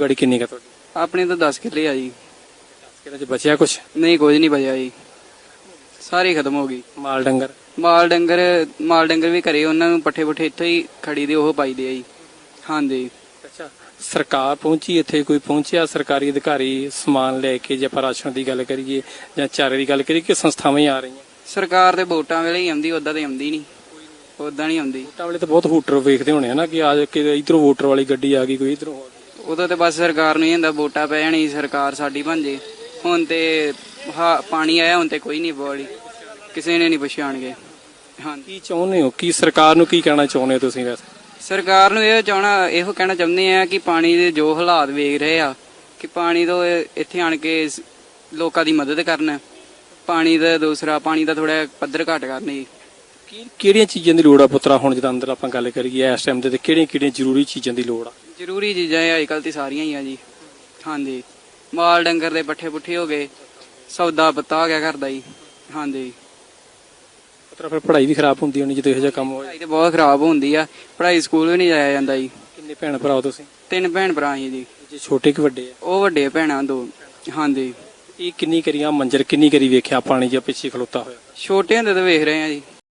ਗੜੀ ਕਿੰਨੀ ਕਾ ਤੁਹਾਡੀ? ਆਪਣੇ ਤਾਂ 10 ਕਿੱਲੇ ਆ ਜੀ। ਕਿਹਨਾਂ ਚ ਬਚਿਆ ਕੁਛ? ਨਹੀਂ ਕੁਝ ਨਹੀਂ ਬਚਿਆ ਜੀ। ਸਾਰੀ ਖਤਮ ਹੋ ਗਈ। ਮਾਲ ਡੰਗਰ? ਮਾਲ ਡੰਗਰ ਮਾਲ ਡੰਗਰ ਵੀ ਘਰੇ ਉਹਨਾਂ ਨੂੰ ਪੱਠੇ ਪੁੱਠੇ ਇੱਥੋਂ ਹੀ ਖੜੀ ਦੇ ਉਹ ਪਾਈਦੇ ਆ ਜੀ। ਹਾਂਜੀ। ਅੱਛਾ ਸਰਕਾਰ ਪਹੁੰਚੀ ਇੱਥੇ ਕੋਈ ਪਹੁੰਚਿਆ ਸਰਕਾਰੀ ਅਧਿਕਾਰੀ ਸਮਾਨ ਲੈ ਕੇ ਜੇ ਆਪਾਂ ਰਾਸ਼ਨ ਦੀ ਗੱਲ ਕਰੀਏ ਜਾਂ ਚਾਰੇ ਦੀ ਗੱਲ ਕਰੀਏ ਕਿ ਸੰਸਥਾਵਾਂ ਹੀ ਆ ਰਹੀਆਂ? ਸਰਕਾਰ ਦੇ ਵੋਟਾਂ ਵੇਲੇ ਹੀ ਆਉਂਦੀ ਉਦਾਂ ਤੇ ਆਉਂਦੀ ਨਹੀਂ। ਉਦਾਂ ਨਹੀਂ ਆਉਂਦੀ। ਵੋਟਾਂ ਵੇਲੇ ਤਾਂ ਬਹੁਤ ਹੂਟਰ ਵੇਖਦੇ ਹੋਣੇ ਆ ਨਾ ਕਿ ਆ ਇਧਰੋਂ ਵੋਟਰ ਵਾਲੀ ਗੱਡੀ ਆ ਗਈ ਕੋਈ ਇਧਰੋਂ ਉਦੋਂ ਤੇ ਬਸ ਸਰਕਾਰ ਨੂੰ ਹੀ ਹੁੰਦਾ ਵੋਟਾਂ ਪੈ ਜਾਣੀ ਸਰਕਾਰ ਸਾਡੀ ਬਣ ਜੇ। ਹੁਣ ਤੇ ਹਾਂ ਪਾਣੀ ਆਇਆ ਹੁਣ ਤੇ ਕੋਈ ਨਹੀਂ ਬੋਲੀ। ਕਿਸੇ ਨੇ ਨਹੀਂ ਪਛਾਣਗੇ। ਹਾਂਜੀ। ਕੀ ਚਾਹੁੰਦੇ ਹੋ? ਕੀ ਸਰਕਾਰ ਨੂੰ ਕੀ ਕਹਿਣਾ ਚਾਹੁੰਦੇ ਹੋ ਤੁਸੀਂ ਵੈਸੇ? ਸਰਕਾਰ ਨੂੰ ਇਹ ਚਾਹਣਾ ਇਹੋ ਕਹਿਣਾ ਚਾਹੁੰਦੇ ਆ ਕਿ ਪਾਣੀ ਦੇ ਜੋ ਹਾਲਾਤ ਵੇਖ ਰਹੇ ਆ ਕਿ ਪਾਣੀ ਤੋਂ ਇੱਥੇ ਆਣ ਕੇ ਲੋਕਾਂ ਦੀ ਮਦਦ ਕਰਨ। ਪਾਣੀ ਦਾ ਦੂਸਰਾ ਪਾਣੀ ਦਾ ਥੋੜਾ ਪੱਧਰ ਘੱਟ ਕਰਨ ਕਿਹੜੀਆਂ ਚੀਜ਼ਾਂ ਦੀ ਲੋੜ ਆ ਪੁੱਤਰਾ? ਹੁਣ ਜਦੋਂ ਅੰਦਰ ਆਪਾਂ ਗੱਲ ਕਰੀਏ ਇਸ ਟਾਈਮ ਤੇ ਕਿਹੜੀਆਂ ਕਿਹੜੀਆਂ ਜ਼ਰੂਰੀ ਚੀਜ਼ਾਂ ਦੀ ਲੋੜ ਆ? ਜ਼ਰੂਰੀ ਚੀਜ਼ਾਂ ਇਹ ਅੱਜਕੱਲ ਤੇ ਸਾਰੀਆਂ ਹੀ ਆ ਜੀ। ਹਾਂਜੀ। ਮਾਲ ਡੰਗਰ ਦੇ ਪੱਠੇ ਪੁੱਠੇ ਹੋ ਗਏ। ਸੌਦਾ ਪੱਤਾ ਹੋ ਗਿਆ ਘਰ ਦਾ ਜੀ। ਹਾਂਜੀ। ਪੁੱਤਰਾ ਫਿਰ ਪੜ੍ਹਾਈ ਵੀ ਖਰਾਬ ਹੁੰਦੀ ਹੋਣੀ ਜਦੋਂ ਇਹੋ ਜਿਹਾ ਕੰਮ ਹੋਏ ਪੜ੍ਹਾਈ ਤੇ ਬਹੁਤ ਖਰਾਬ ਹੁੰਦੀ ਆ। ਪੜ੍ਹਾਈ ਸਕੂਲ ਵੀ ਨਹੀਂ ਜਾਇਆ ਜਾਂਦਾ ਜੀ। ਕਿੰਨੇ ਭੈਣ ਭਰਾ ਹੋ ਤੁਸੀਂ? ਤਿੰਨ ਭੈਣ ਭਰਾ ਜੀ। ਜੇ ਛੋਟੇ ਕਿ ਵੱਡੇ ਆ? ਉਹ ਵੱਡੇ ਭੈਣਾਂ ਦੋ। ਹਾਂਜੀ। ਇਹ ਕਿੰਨੀ ਕਰੀਆਂ ਮੰਜਰ ਕਿੰਨੀ ਕਰੀ ਵੇਖਿਆ ਪਾਣੀ ਜਿਹਾ ਪਿੱਛੇ ਖਲੋਤਾ ਹੋਇਆ? ਛੋਟੇ ਹੁੰਦੇ ਤਾਂ ਵੇਖ ਰਹੇ ਆ ਜੀ।